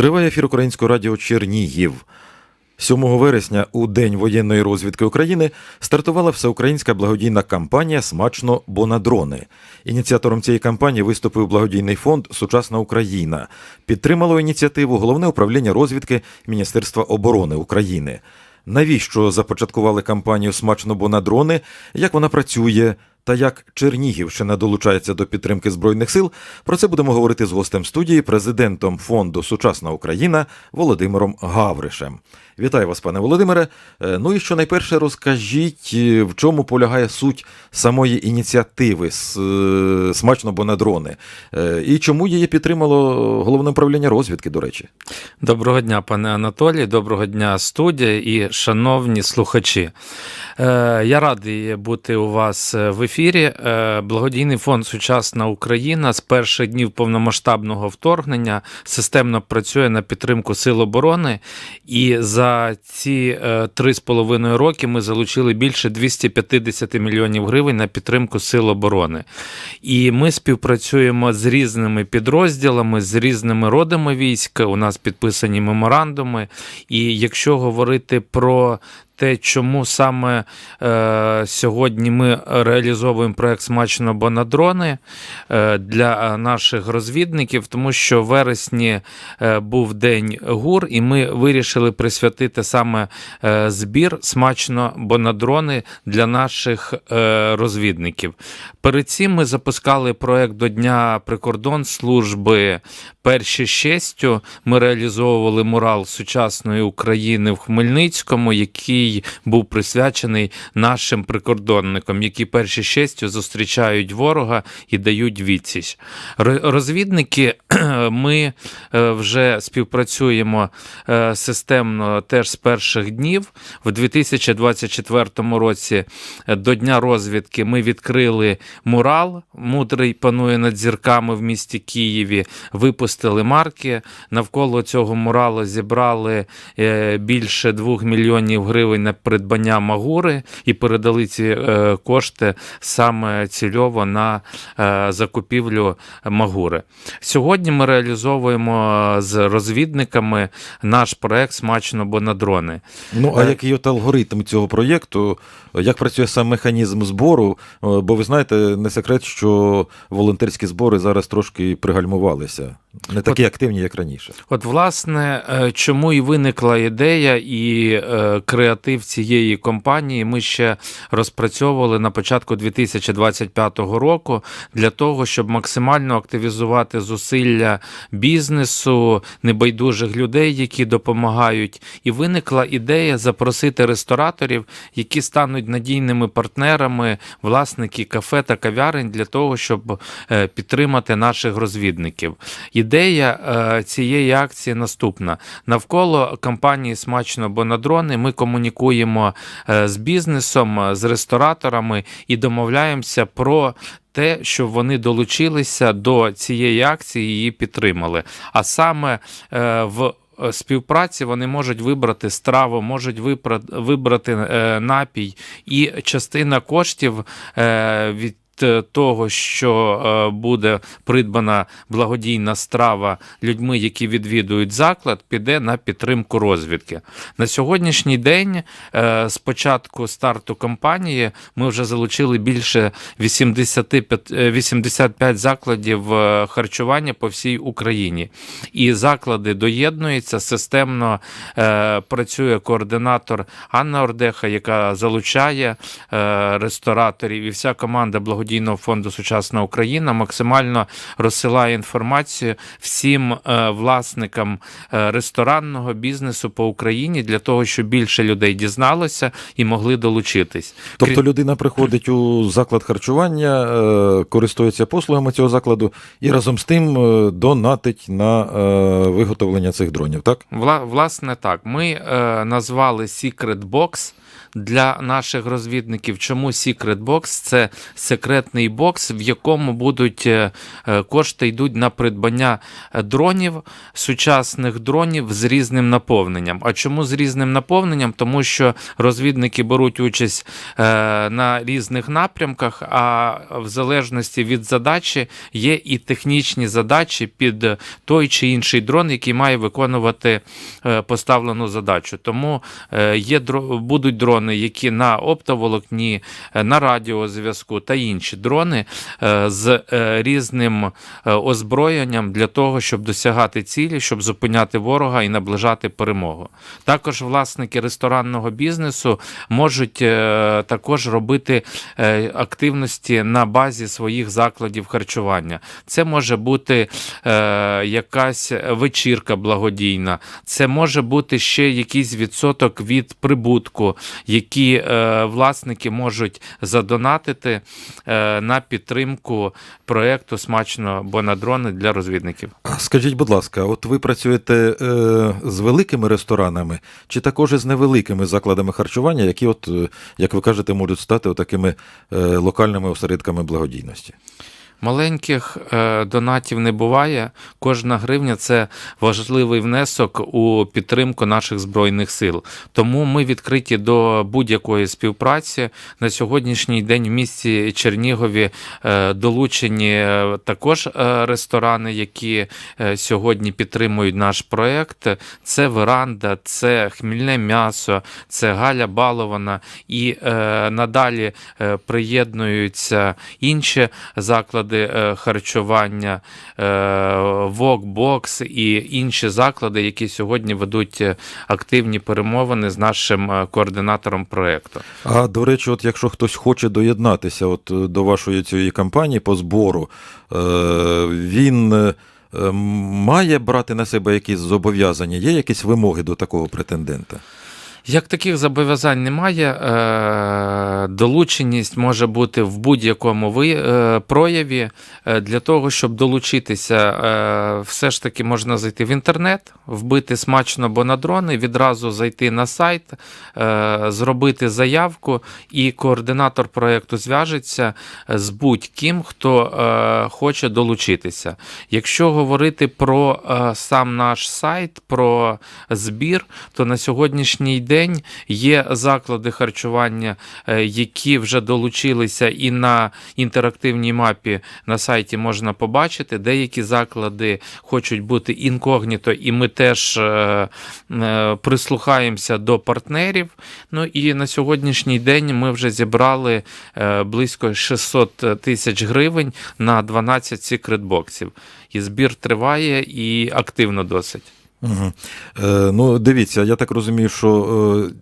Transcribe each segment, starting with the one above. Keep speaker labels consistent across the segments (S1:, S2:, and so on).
S1: Триває ефір Українського радіо Чернігів. 7 вересня у День воєнної розвідки України стартувала всеукраїнська благодійна кампанія Смачно бо на дрони. Ініціатором цієї кампанії виступив благодійний фонд Сучасна Україна. Підтримало ініціативу головне управління розвідки Міністерства оборони України. Навіщо започаткували кампанію Смачно бо на дрони? Як вона працює? Та як Чернігівщина долучається до підтримки збройних сил, про це будемо говорити з гостем студії, президентом фонду Сучасна Україна Володимиром Гавришем. Вітаю вас, пане Володимире. Е, Ну і що найперше розкажіть, е, в чому полягає суть самої ініціативи е, смачно бо на дрони, і чому її підтримало головне управління розвідки, до речі.
S2: Доброго дня, пане Анатолій, доброго дня, студія і шановні слухачі. Я радий бути у вас в ефірі. Благодійний фонд Сучасна Україна з перших днів повномасштабного вторгнення системно працює на підтримку Сил оборони, і за ці е, три з половиною роки ми залучили більше 250 мільйонів гривень на підтримку Сил оборони. І ми співпрацюємо з різними підрозділами, з різними родами військ. У нас підписані меморандуми. І якщо говорити про те, чому саме е, сьогодні ми реалізовуємо проект смачно бо на дрони е, для наших розвідників, тому що в вересні е, був день ГУР, і ми вирішили присвятити саме е, збір смачно бо на дрони для наших е, розвідників. Перед цим ми запускали проект до Дня прикордонслужби перші з честю. Ми реалізовували мурал сучасної України в Хмельницькому, який був присвячений нашим прикордонникам, які перші честю зустрічають ворога і дають відсіч. Розвідники ми е, вже співпрацюємо е, системно теж з перших днів. В 2024 році е, до Дня розвідки ми відкрили мурал. Мудрий панує над зірками в місті Києві. Випустили марки. Навколо цього муралу зібрали більше 2 мільйонів гривень на придбання магури і передали ці е, кошти саме цільово на е, закупівлю магури. Сьогодні ми реалізовуємо з розвідниками наш проект Смачно бо на дрони.
S1: Ну, а
S2: Е.
S1: який от алгоритм цього проєкту? Як працює сам механізм збору? Е, Бо ви знаєте, не секрет, що волонтерські збори зараз трошки пригальмувалися. Не такі активні, як раніше.
S2: От, власне, е, чому і виникла ідея і е, креатив цієї компанії ми ще розпрацьовували на початку 2025 року для того, щоб максимально активізувати зусилля бізнесу, небайдужих людей, які допомагають. І виникла ідея запросити рестораторів, які стануть надійними партнерами, власники кафе та кав'ярень для того, щоб е, підтримати наших розвідників. Ідея е, цієї акції наступна: навколо компанії Смачно бо на дрони ми комунікуємо е, з бізнесом, е, з рестораторами і домовляємося про. Те, що вони долучилися до цієї акції, і її підтримали. А саме е, в співпраці вони можуть вибрати страву, можуть вибрати напій, і частина коштів е, від е, того, що е, буде придбана благодійна страва людьми, які відвідують заклад, піде на підтримку розвідки. На сьогоднішній день, е, з початку старту кампанії, ми вже залучили більше 85, е, 85 закладів харчування по всій Україні. І заклади доєднуються системно. Працює координатор Анна Ордеха, яка залучає рестораторів, і вся команда благодійного фонду Сучасна Україна максимально розсилає інформацію всім е, власникам е, ресторанного бізнесу по Україні для того, щоб більше людей дізналося і могли долучитись.
S1: Тобто людина приходить у заклад харчування, е, користується послугами цього закладу і разом з тим донатить на виготовлення цих дронів, так?
S2: Вла, власне, так. Ми назвали Secret Box для наших розвідників. Чому Secret Box? Це секретний бокс, в якому будуть е, е, кошти йдуть на придбання е, дронів, сучасних дронів з різним наповненням. А чому з різним наповненням? Тому що розвідники беруть участь на різних напрямках, а в залежності від задачі є і технічні задачі під той чи інший дрон, який має виконувати поставлену задачу. Тому є будуть дрони, які на оптоволокні, е, на радіозв'язку та інші дрони е, з е, різним озброєнням для того, щоб досягати цілі, щоб зупиняти ворога і наближати перемогу. Також власники ресторанного бізнесу можуть також робити активності на базі своїх закладів харчування. Це може бути якась вечірка благодійна, це може бути ще якийсь відсоток від прибутку, які е, власники можуть задонатити е, на підтримку проекту смачно бонадрони для розвідників.
S1: Скажіть, будь ласка, от ви працюєте е, з великими ресторанами чи також із невеликими закладами харчування, які, от, як ви кажете, можуть стати такими локальними осередками благодійності?
S2: Маленьких е, донатів не буває. Кожна гривня це важливий внесок у підтримку наших збройних сил. Тому ми відкриті до будь-якої співпраці. На сьогоднішній день в місті Чернігові е, долучені е, також ресторани, які сьогодні підтримують наш проект. Це веранда, це хмільне м'ясо, це Галя Балована. І надалі приєднуються інші заклади е, харчування, е, Вокбокс і інші заклади, які сьогодні ведуть е, активні перемовини з нашим е, координатором проекту.
S1: А до речі, от якщо хтось хоче доєднатися от, е, до вашої цієї кампанії по збору, е, він е, е, має брати на себе якісь зобов'язання, є якісь вимоги до такого претендента?
S2: Як таких зобов'язань немає, е, долученість може бути в будь-якому е, прояві. Е, Для того, щоб долучитися, все ж таки можна зайти в інтернет, вбити смачно бонадрони, відразу зайти на сайт, зробити заявку, і координатор проєкту зв'яжеться з будь-ким, хто хоче долучитися. Якщо говорити про сам наш сайт, про збір, то на сьогоднішній день є заклади харчування, е, які вже долучилися, і на інтерактивній мапі на сайті можна побачити. Деякі заклади хочуть бути інкогніто, і ми теж е, е, прислухаємося до партнерів. Ну і на сьогоднішній день ми вже зібрали близько 600 тисяч гривень на 12 секретбоксів. І збір триває і активно досить.
S1: Угу. Е, ну, дивіться, я так розумію, що е,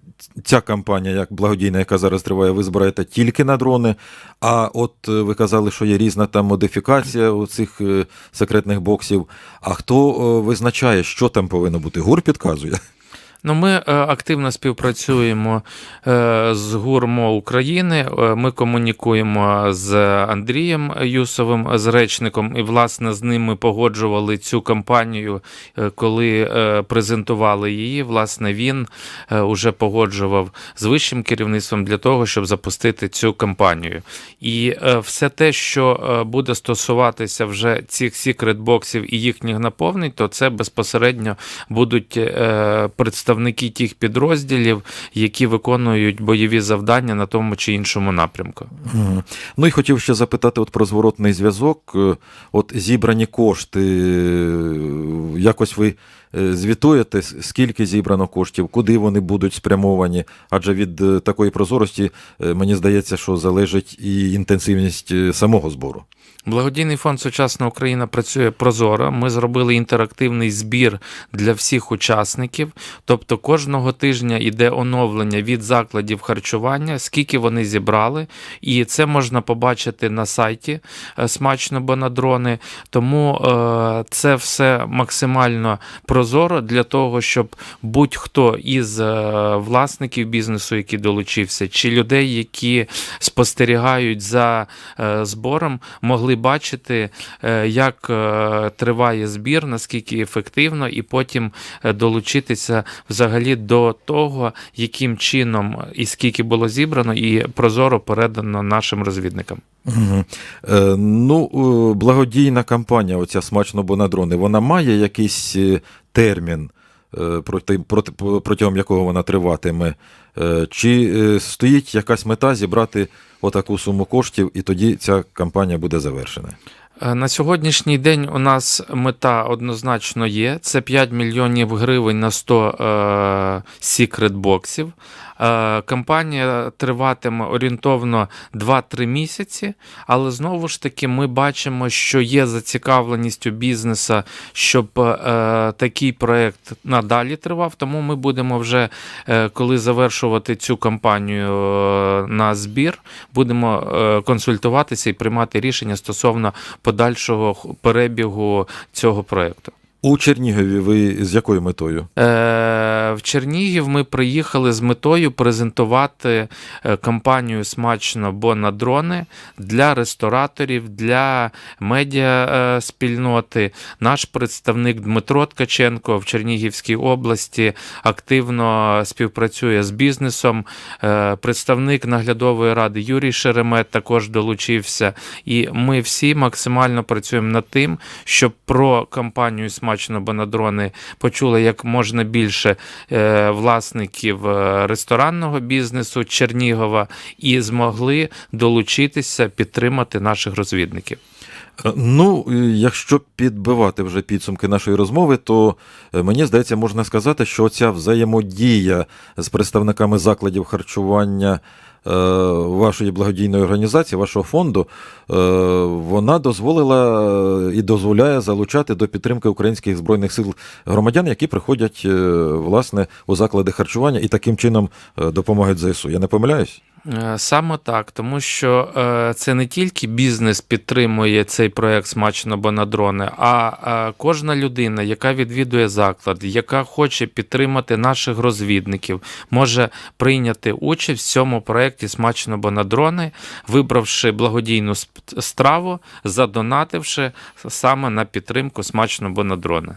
S1: ця кампанія, як благодійна, яка зараз триває, ви збираєте тільки на дрони. А от е, ви казали, що є різна там модифікація у цих е, секретних боксів. А хто е, визначає, що там повинно бути? ГУР підказує.
S2: Ну, ми е, активно співпрацюємо е, з ГУРМО України. Е, Ми комунікуємо з Андрієм Юсовим, з речником, і власне з ним ми погоджували цю кампанію, коли презентували її. Власне, він уже погоджував з вищим керівництвом для того, щоб запустити цю кампанію. І все те, що буде стосуватися вже цих секрет-боксів і їхніх наповнень, то це безпосередньо будуть е, представники тих підрозділів, які виконують бойові завдання на тому чи іншому напрямку.
S1: Ну і хотів ще запитати от про зворотний зв'язок. Е, От зібрані кошти, е, якось ви звітуєте, скільки зібрано коштів, куди вони будуть спрямовані? Адже від е, такої прозорості, е, мені здається, що залежить і інтенсивність е, самого збору.
S2: Благодійний фонд Сучасна Україна працює прозоро. Ми зробили інтерактивний збір для всіх учасників. Тобто кожного тижня йде оновлення від закладів харчування, скільки вони зібрали, і це можна побачити на сайті е, смачно бонадрони. Тому е, це все максимально прозоро для того, щоб будь-хто із е, власників бізнесу, який долучився, чи людей, які спостерігають за е, збором, могли бачити, е, як триває збір, наскільки ефективно, і потім долучитися взагалі до того, яким чином і скільки було зібрано, і прозоро передано нашим розвідникам.
S1: Мгм. Е, ну, е, благодійна кампанія, оця смачно бо на дрони, вона має якийсь е, термін, е, проти, проти, протягом якого вона триватиме? Чи стоїть якась мета зібрати отаку суму коштів, і тоді ця кампанія буде завершена?
S2: Е, На сьогоднішній день у нас мета однозначно є. Це 5 мільйонів гривень на 100 е, секрет-боксів. Е, кампанія триватиме орієнтовно 2-3 місяці, але знову ж таки ми бачимо, що є зацікавленість у бізнеса, щоб е, такий проект надалі тривав. Тому ми будемо вже, е, коли завершувати цю кампанію е, на збір, будемо е, консультуватися і приймати рішення стосовно подальшого перебігу цього проекту.
S1: У Чернігові ви з якою метою?
S2: Е, В Чернігів ми приїхали з метою презентувати е, кампанію Смачно, бо на дрони для рестораторів, для медіа е. Наш представник Дмитро Ткаченко в Чернігівській області активно співпрацює з бізнесом. Представник наглядової ради Юрій Шеремет також долучився. І ми всі максимально працюємо над тим, щоб про кампанію Смачно, на дрони почули як можна більше е, власників е, ресторанного бізнесу Чернігова і змогли долучитися підтримати наших розвідників.
S1: Е, Ну, якщо підбивати вже підсумки нашої розмови, то мені здається, можна сказати, що ця взаємодія з представниками закладів харчування вашої благодійної організації, вашого фонду, е, вона дозволила е, і дозволяє залучати до підтримки українських збройних сил громадян, які приходять е, власне у заклади харчування і таким чином е, допомагають ЗСУ. Я не помиляюсь?
S2: Е, Саме так, тому що е, це не тільки бізнес підтримує цей проект смачно бо на дрони, а е, кожна людина, яка відвідує заклад, яка хоче підтримати наших розвідників, може прийняти участь в цьому проєкті смачно бо на дрони, вибравши благодійну страву, задонативши саме на підтримку смачно бо на дрони.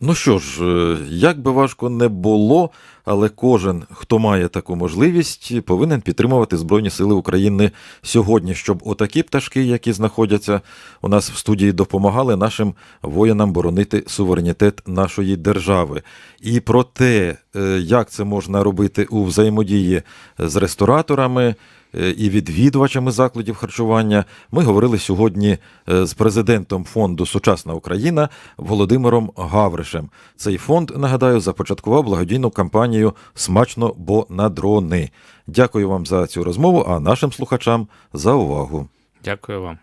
S1: Ну що ж, е, як би важко не було, але кожен, хто має таку можливість, повинен підтримувати Збройні Сили України сьогодні, щоб отакі пташки, які знаходяться у нас в студії, допомагали нашим воїнам боронити суверенітет нашої держави. І про те, е, як це можна робити у взаємодії з рестораторами. Е, І відвідувачами закладів харчування ми говорили сьогодні е, з президентом фонду Сучасна Україна Володимиром Гавришем. Цей фонд, нагадаю, започаткував благодійну кампанію Смачно, бо на дрони. Дякую вам за цю розмову, а нашим слухачам за увагу.
S2: Дякую вам.